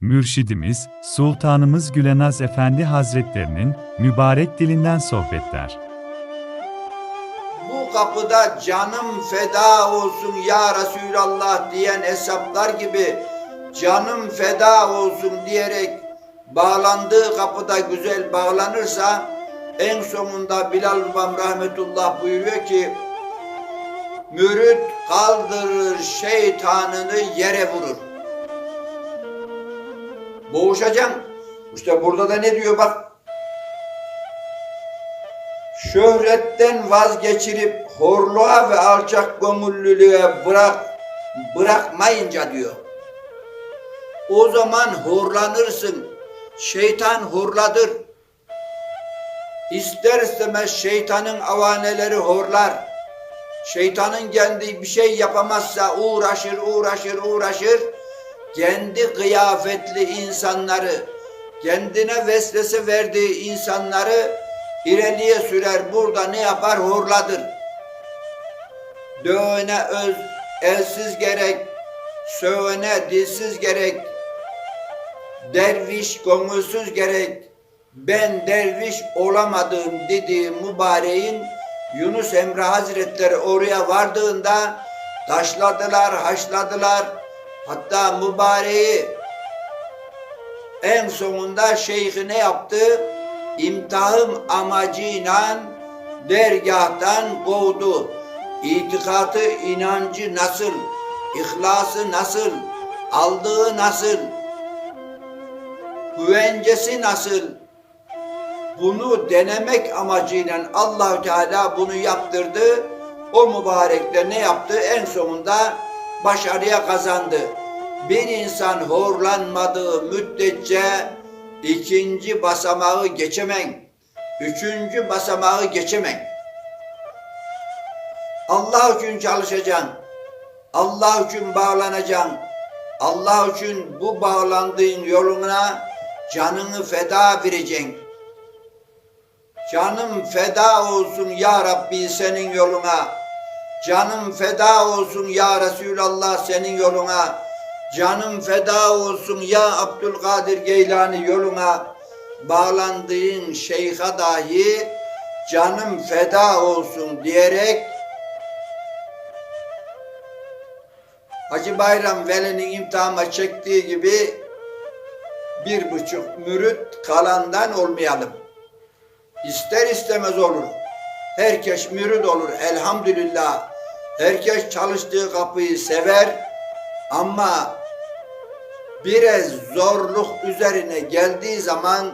Mürşidimiz, Sultanımız Gülenaz Efendi Hazretlerinin mübarek dilinden sohbetler. Bu kapıda canım feda olsun ya Resulallah diyen hesaplar gibi canım feda olsun diyerek bağlandığı kapıda güzel bağlanırsa en sonunda Bilal Babam rahmetullah buyuruyor ki mürit kaldırır şeytanını yere vurur. Boğuşacaksın. İşte burada da ne diyor bak şöhretten vazgeçirip horluğa ve alçak gönüllülüğe bırak bırakmayınca diyor. O zaman horlanırsın. Şeytan horladır. İster istemez şeytanın avaneleri horlar. Şeytanın kendi bir şey yapamazsa uğraşır, uğraşır, uğraşır. Kendi kıyafetli insanları, kendine vesvese verdiği insanları ileriye sürer. Burada ne yapar? Horladır. Dövene öz, elsiz gerek, sövene dilsiz gerek, derviş gönülsüz gerek, ben derviş olamadım dediği mübareğin Yunus Emre Hazretleri oraya vardığında taşladılar, haşladılar. Hatta mübareği en sonunda şeyhi ne yaptı? İmtiham amacıyla dergahtan kovdu. İtikatı, inancı nasıl, ihlası nasıl, aldığı nasıl, güvencesi nasıl, bunu denemek amacıyla Allahü Teala bunu yaptırdı. O mübarek de ne yaptı? En sonunda başarıya kazandı. Bir insan horlanmadığı müddetçe ikinci basamağı geçemen, üçüncü basamağı geçemen. Allah için çalışacaksın. Allah için bağlanacaksın. Allah için bu bağlandığın yoluna canını feda vereceksin. Canım feda olsun ya Rabbi senin yoluna. Canım feda olsun ya Resulallah senin yoluna. Canım feda olsun ya Abdülkadir Geylani yoluna. Bağlandığın şeyha dahi canım feda olsun diyerek Hacı Bayram Veli'nin imtihama çektiği gibi bir buçuk mürit kalandan olmayalım. İster istemez olur. Herkes mürid olur elhamdülillah. Herkes çalıştığı kapıyı sever ama biraz zorluk üzerine geldiği zaman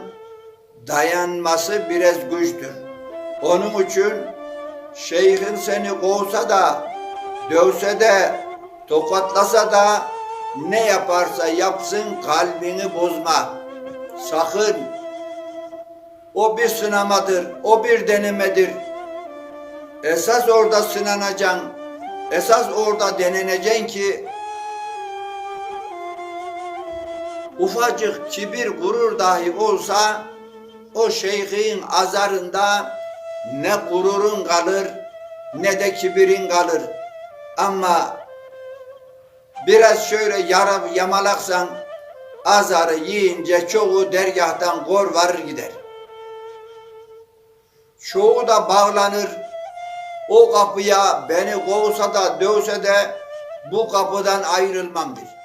dayanması biraz güçtür. Onun için şeyhin seni kovsa da dövse de tokatlasa da ne yaparsa yapsın kalbini bozma. Sakın o bir sınamadır, o bir denemedir. Esas orada sınanacaksın. Esas orada deneneceksin ki ufacık kibir gurur dahi olsa o şeyhin azarında ne gururun kalır ne de kibirin kalır. Ama biraz şöyle yara yamalaksan azarı yiyince çoğu dergahtan kor varır gider. Çoğu da bağlanır. O kapıya beni kovsa da dövse de bu kapıdan ayrılmam der.